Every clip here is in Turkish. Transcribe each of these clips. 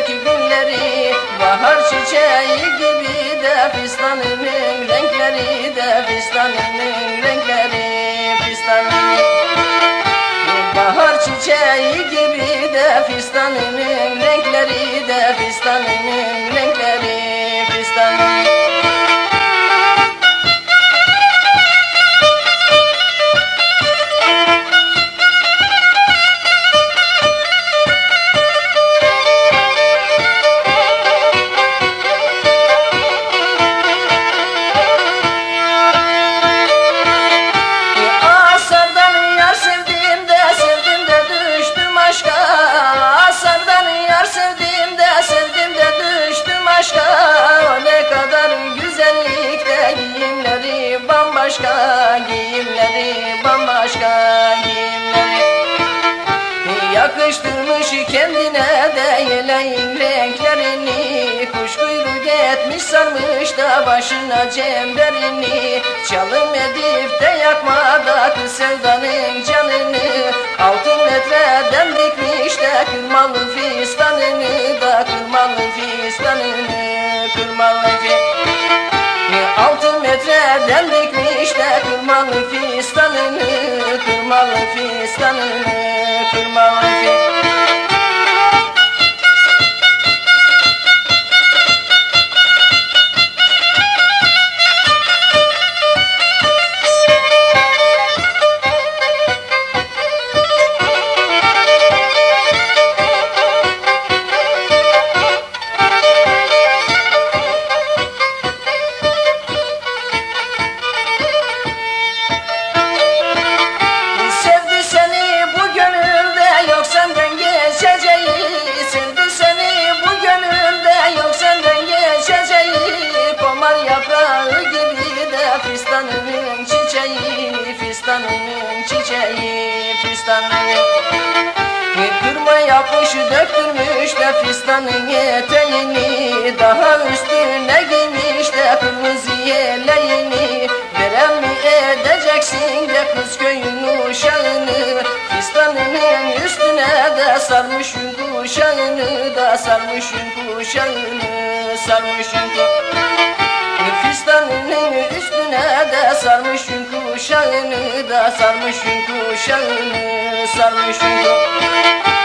gelecek günleri Bahar çiçeği gibi de fistanının renkleri de fistanının renkleri fistanının Bahar çiçeği gibi de fistanının renkleri de fistanının giyimleri Yakıştırmış kendine de yeleğin renklerini. Kuş kuyruk etmiş sarmış da başına cemberini. Çalım edip de yakmada kız sevdanın canını. Altın metreden dikmiş de kırmalı fistanını. Da Kırmalı fistanını kırmalı fistanını Altın metreden dikmiş fistanını çiçeği Fistanının çiçeği fistanının Kırma yapmış döktürmüş de fistanın eteğini Daha üstüne giymiş de kırmızı yeleğini. Verem mi edeceksin de kız köyün uşağını? Fistanının üstüne de sarmışın kuşağını da Sarmışın kuşağını sarmışın kuşağını Fistanının üstüne de sarmışın kuşağını da sarmışın kuşağını sarmışın kuşağını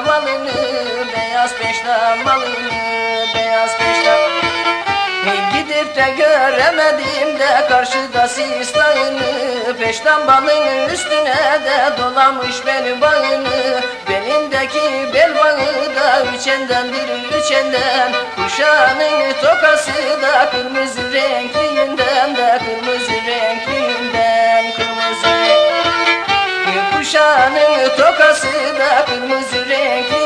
peştemalını Beyaz peştemalını Beyaz peştemalını Gidip de göremedim de karşıda sistanını Peşten balın üstüne de dolamış bel bağını. Belindeki bel bağı da üçendendir üçenden. Kuşağının tokası da kırmızı renkliğinden de Kuşağının tokası da kırmızı renkliğinden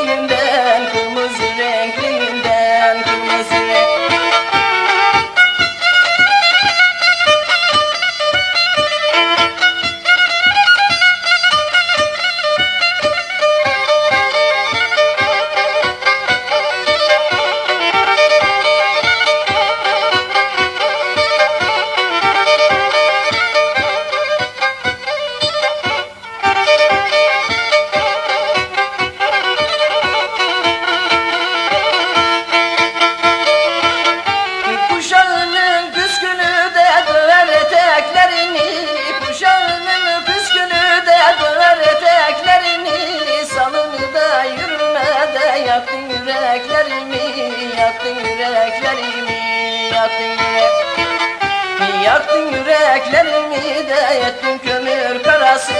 Yaktın yüreklerimi Yaktın yüreklerimi Yaktın yüreklerimi de ettin kömür karası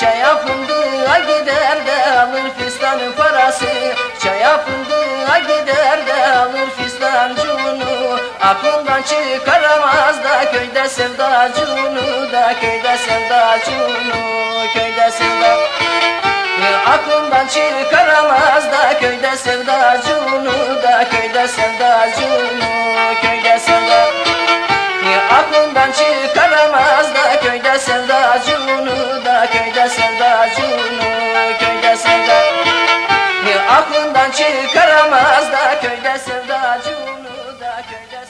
Çaya fındığa gider de alır fistanın parası. Çaya fındığa gider de alır fistancunu Aklından çıkaramaz da köyde sevdacunu da köyde sevdacunu köyde sevda Aklından çıkaramaz da köyde sevdacunu da köyde sevdacunu